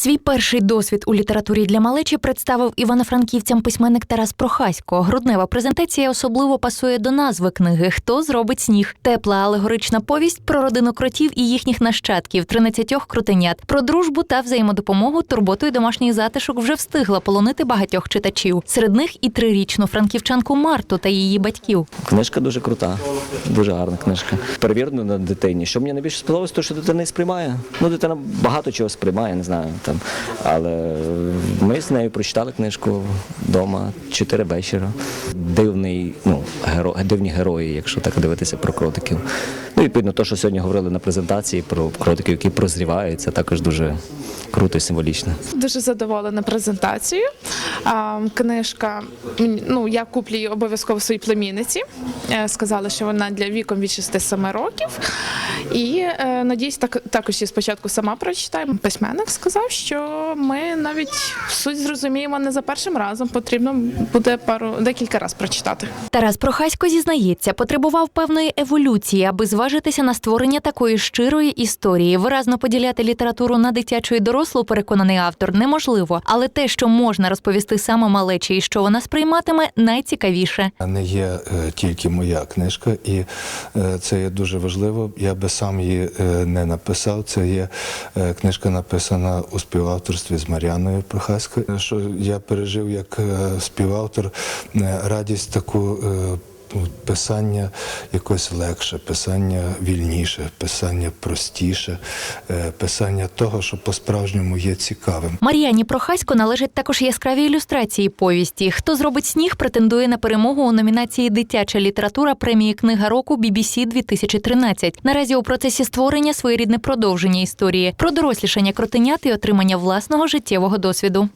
Свій перший досвід у літературі для малечі представив івано-франківцям письменник Тарас Прохасько. Груднева презентація особливо пасує до назви книги Хто зробить сніг? Тепла алегорична повість про родину кротів і їхніх нащадків, 13 крутенят, про дружбу та взаємодопомогу, турботу і домашній затишок вже встигла полонити багатьох читачів. Серед них і трирічну франківчанку Марту та її батьків. Книжка дуже крута, дуже гарна книжка. Перевірено на дитині. Що мені найбільше сподобалось, то що дитина сприймає. Ну, дитина багато чого сприймає, не знаю там. Але ми з нею прочитали книжку вдома чотири вечора. Дивний, ну, геро, дивні герої, якщо так дивитися про кротиків. Ну, відповідно, те, що сьогодні говорили на презентації про кротиків, які прозрівають, це також дуже круто і символічно. Дуже задоволена презентацією. Книжка, ну я куплю її обов'язково своїй племінниці. Е, Сказали, що вона для віком від 6-7 років. І е, надіюсь, так також її спочатку сама прочитаю. Письменник сказав, що ми навіть суть зрозуміємо не за першим разом. Потрібно буде пару декілька разів прочитати. Тарас Прохасько зізнається, потребував певної еволюції, аби зважитися на створення такої щирої історії. Виразно поділяти літературу на дитячу і дорослу, переконаний автор, неможливо. Але те, що можна розповісти саме малечі і що вона сприйматиме, найцікавіше. не є е, тільки моя книжка, і е, це є дуже важливо. Я би сам її е, не написав. Це є книжка написана у співавторстві з Мар'яною Прохаською. Що я пережив як співавтор радість таку. Ну, Писання якось легше, писання вільніше, писання простіше, е, писання того, що по-справжньому є цікавим. Мар'яні Прохасько належать також яскраві ілюстрації повісті. Хто зробить сніг, претендує на перемогу у номінації Дитяча література премії Книга року BBC 2013. Наразі у процесі створення своєрідне продовження історії про дорослішання кротенят і отримання власного життєвого досвіду.